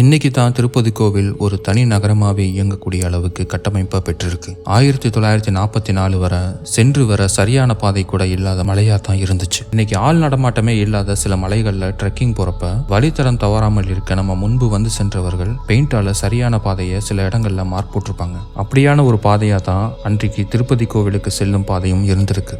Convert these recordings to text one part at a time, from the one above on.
இன்னைக்கு தான் திருப்பதி கோவில் ஒரு தனி நகரமாகவே இயங்கக்கூடிய அளவுக்கு கட்டமைப்பை பெற்றிருக்கு. ஆயிரத்தி தொள்ளாயிரத்தி நாற்பத்தி நாலு வரை சென்று வர சரியான பாதை கூட இல்லாத மலையா தான் இருந்துச்சு. இன்னைக்கு ஆள் நடமாட்டமே இல்லாத சில மலைகளில் ட்ரெக்கிங் போறப்ப வழித்தடம் தவறாமல் இருக்க நம்ம முன்பு வந்து சென்றவர்கள் பெயிண்டால சரியான பாதையை சில இடங்கள்ல மார்க் போட்டிருப்பாங்க. அப்படியான ஒரு பாதையா தான் அன்றைக்கு திருப்பதி கோவிலுக்கு செல்லும் பாதையும் இருந்திருக்கு.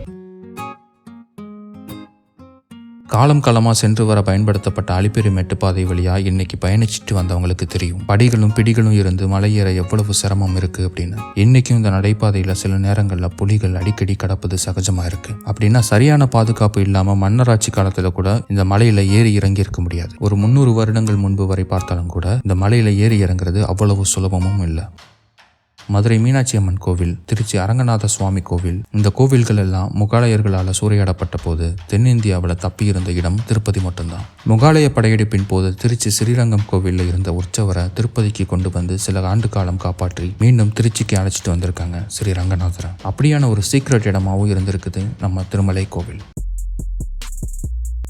காலம் காலமாக சென்று வர பயன்படுத்தப்பட்ட அலிப்பெரி மெட்டுப்பாதை வழியாக இன்னைக்கு பயணிச்சுட்டு வந்தவங்களுக்கு தெரியும். படிகளும் பிடிகளும் இருந்து மலையேற எவ்வளவு சிரமம் இருக்கு அப்படின்னு. இன்னைக்கும் இந்த நடைபாதையில் சில நேரங்களில் புலிகள் அடிக்கடி கடப்பது சகஜமாக இருக்கு. அப்படின்னா சரியான பாதுகாப்பு இல்லாமல் மன்னராட்சி காலத்தில் கூட இந்த மலையில ஏறி இறங்கி இருக்க முடியாது. ஒரு முந்நூறு வருடங்கள் முன்பு வரை பார்த்தாலும் கூட இந்த மலையில ஏறி இறங்குறது அவ்வளவு சுலபமும் இல்லை. மதுரை மீனாட்சி அம்மன் கோவில் திருச்சி அரங்கநாத சுவாமி கோவில். இந்த கோவில்கள் எல்லாம் முகாலயர்களால் சூறையாடப்பட்ட போது தென்னிந்தியாவில் தப்பியிருந்த இடம் திருப்பதி மட்டும்தான். முகாலய படையெடுப்பின் போது திருச்சி ஸ்ரீரங்கம் கோவிலில் இருந்த உற்சவரை திருப்பதிக்கு கொண்டு வந்து சில ஆண்டு காலம் காப்பாற்றி மீண்டும் திருச்சிக்கு அழைச்சிட்டு வந்திருக்காங்க ஸ்ரீ ரங்கநாதரை அப்படியான ஒரு சீக்ரெட் இடமாவும் இருந்திருக்குது நம்ம திருமலை கோவில்.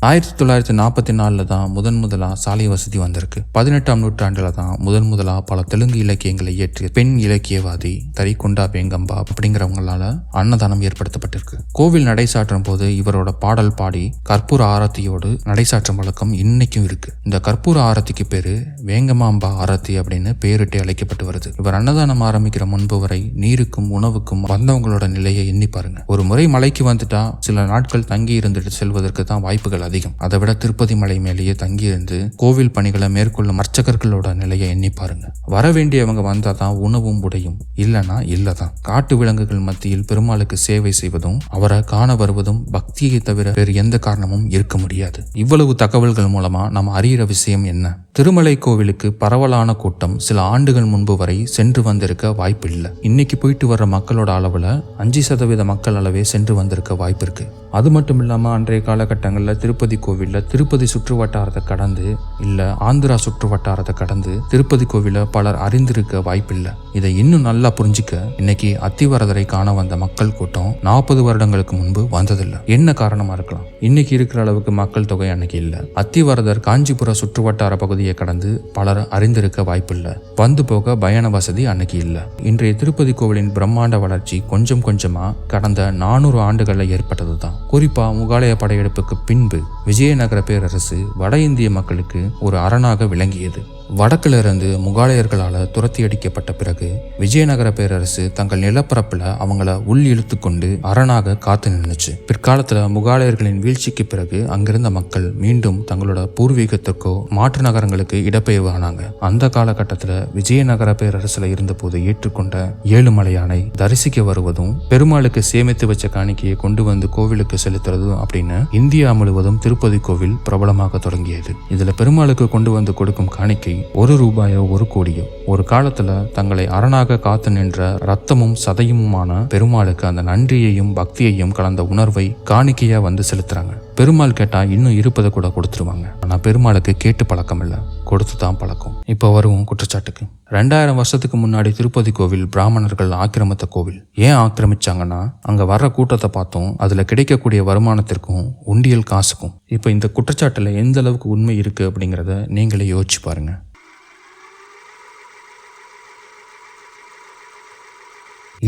ஆயிரத்தி தொள்ளாயிரத்தி நாற்பத்தி நாலில் தான் முதன் முதலாக சாலை வசதி வந்திருக்கு. பதினெட்டாம் நூற்றாண்டில் தான் முதன் முதலாக பல தெலுங்கு இலக்கியங்களை இயற்றிய பெண் இலக்கியவாதி தரிகொண்டா வேங்கம்பா அப்படிங்கிறவங்களால அன்னதானம் ஏற்படுத்தப்பட்டிருக்கு. கோவில் நடைசாற்றும் போது இவரோட பாடல் பாடி கற்பூர ஆரத்தியோடு நடைசாற்றும் வழக்கம் இன்னைக்கும் இருக்கு. இந்த கற்பூர ஆரத்திக்கு பேரு வேங்கமாம்பா ஆரத்தி அப்படின்னு பேரிட்டு அழைக்கப்பட்டு வருது. இவர் அன்னதானம் ஆரம்பிக்கிற முன்பு வரை நீருக்கும் உணவுக்கும் வந்தவங்களோட நிலையை எண்ணி பாருங்க. ஒரு முறை மலைக்கு வந்துட்டா சில நாட்கள் தங்கி இருந்துட்டு செல்வதற்கு தான் வாய்ப்புகள் அதிகம். அதை விட திருப்பதி மலை மேலேயே தங்கியிருந்து கோவில் பணிகளை மேற்கொள்ளும் அர்ச்சகர்களோட நிலையை எண்ணி பாருங்க. வர வேண்டியவங்க வந்தா தான் உணவும் உடையும். இல்லைனா இல்லதான் காட்டு விலங்குகள் மத்தியில் பெருமாளுக்கு சேவை செய்வதும் அவரை காண வருவதும் பக்தியை தவிர வேறு எந்த காரணமும் இருக்க முடியாது. இவ்வளவு தகவல்கள் மூலமா நாம் அறிகிற விஷயம் என்ன? திருமலை கோவிலுக்கு பரவலான கூட்டம் சில ஆண்டுகள் முன்பு வரை சென்று வந்திருக்க வாய்ப்பு இல்லை இன்னைக்கு போயிட்டு வர்ற மக்களோட அளவுல அஞ்சு சதவீத மக்கள் அளவே சென்று வந்திருக்க வாய்ப்பு இருக்கு அது மட்டும் இல்லாமல் அன்றைய காலகட்டங்களில் திருப்பதி கோவிலில் திருப்பதி சுற்று வட்டாரத்தை கடந்து இல்லை ஆந்திரா சுற்று வட்டாரத்தை கடந்து திருப்பதி கோவிலை பலர் அறிந்திருக்க வாய்ப்பில்லை. இதை இன்னும் நல்லா புரிஞ்சுக்க இன்னைக்கு அத்திவரதரை காண வந்த மக்கள் கூட்டம் நாற்பது வருடங்களுக்கு முன்பு வந்ததில்லை. என்ன காரணமா இருக்கலாம்? இன்னைக்கு இருக்கிற அளவுக்கு மக்கள் தொகை அன்னைக்கு இல்லை. அத்திவரதர் காஞ்சிபுர சுற்றுவட்டார பகுதியை கடந்து பலர் அறிந்திருக்க வாய்ப்பில்லை. வந்து போக பயண வசதி அன்னைக்கு இல்லை. இன்றைய திருப்பதி கோவிலின் பிரம்மாண்ட வளர்ச்சி கொஞ்சம் கொஞ்சமா கடந்த நானூறு ஆண்டுகளில் ஏற்பட்டது தான் குறிப்பா முகாலய படையெடுப்புக்கு பின்பு விஜயநகர பேரரசு வட இந்திய மக்களுக்கு ஒரு அரணாக விளங்கியது. வடக்கிலிருந்து முகாலயர்களால் துரத்தி அடிக்கப்பட்ட பிறகு விஜயநகர பேரரசு தங்கள் நிலப்பரப்பில் அவங்கள உள் இழுத்து கொண்டு அரணாக காத்து நின்றுச்சு பிற்காலத்தில் முகாலயர்களின் வீழ்ச்சிக்கு பிறகு அங்கிருந்த மக்கள் மீண்டும் தங்களோட பூர்வீகத்திற்கோ மாற்று நகரங்களுக்கு இடப்பெயர்வு ஆனாங்க. அந்த காலகட்டத்தில் விஜயநகர பேரரசில் இருந்தபோது ஏற்றுக்கொண்ட ஏழுமலையானை தரிசிக்க வருவதும் பெருமாளுக்கு சேமித்து வச்ச காணிக்கையை கொண்டு வந்து கோவிலுக்கு செலுத்துறதும் அப்படின்னு இந்தியா முழுவதும் திருப்பதி கோவில் பிரபலமாக தொடங்கியது. இதில் பெருமாளுக்கு கொண்டு வந்து கொடுக்கும் காணிக்கை ஒரு ரூபாயோ ஒரு கோடியோ. ஒரு காலத்துல தங்களை அரணாக காத்து நின்ற ரத்தமும் சதையுமான பெருமாளுக்கு அந்த நன்றியையும் பக்தியையும் கலந்த உணர்வை காணிக்கையா வந்து செலுத்துறாங்க. பெருமாள் கேட்டா இன்னும் இருப்பதை கூட கொடுத்துருவாங்க. ஆனா பெருமாளுக்கு கேட்டு பழக்கம் இல்லை. கொடுத்து தான் பழக்கம். இப்போ வருவோம் குற்றச்சாட்டுக்கு. ரெண்டாயிரம் வருஷத்துக்கு முன்னாடி திருப்பதி கோவில் பிராமணர்கள் ஆக்கிரமித்த கோவில். ஏன் ஆக்கிரமிச்சாங்கன்னா அங்க வர்ற கூட்டத்தை பார்த்தோம் அதுல கிடைக்கக்கூடிய வருமானத்திற்கும் உண்டியல் காசுக்கும். இப்போ இந்த குற்றச்சாட்டுல எந்த அளவுக்கு உண்மை இருக்கு அப்படிங்கிறத நீங்களே யோசிச்சு பாருங்க.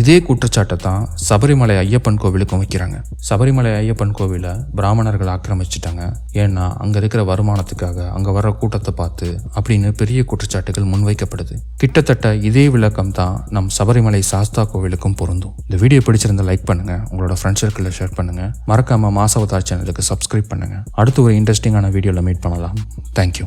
இதே குற்றச்சாட்டை தான் சபரிமலை ஐயப்பன் கோவிலுக்கும் வைக்கிறாங்க. சபரிமலை ஐயப்பன் கோவிலை பிராமணர்கள் ஆக்கிரமிச்சிட்டாங்க. ஏன்னா அங்க இருக்கிற வருமானத்துக்காக அங்க வர்ற கூட்டத்தை பார்த்து அப்படின்னு பெரிய குற்றச்சாட்டுகள் முன்வைக்கப்படுது. கிட்டத்தட்ட இதே விளக்கம் தான் நம் சபரிமலை சாஸ்தா கோவிலுக்கும் பொருந்தும். இந்த வீடியோ பிடிச்சிருந்தா லைக் பண்ணுங்க உங்களோட ஃப்ரெண்ட்ஸ் சர்க்கிளில் ஷேர் பண்ணுங்க. மறக்காம மாசவதார் சேனலுக்கு சப்ஸ்கிரைப் பண்ணுங்க. அடுத்து ஒரு இன்ட்ரெஸ்டிங்கான வீடியோவில் மீட் பண்ணலாம். தேங்க்யூ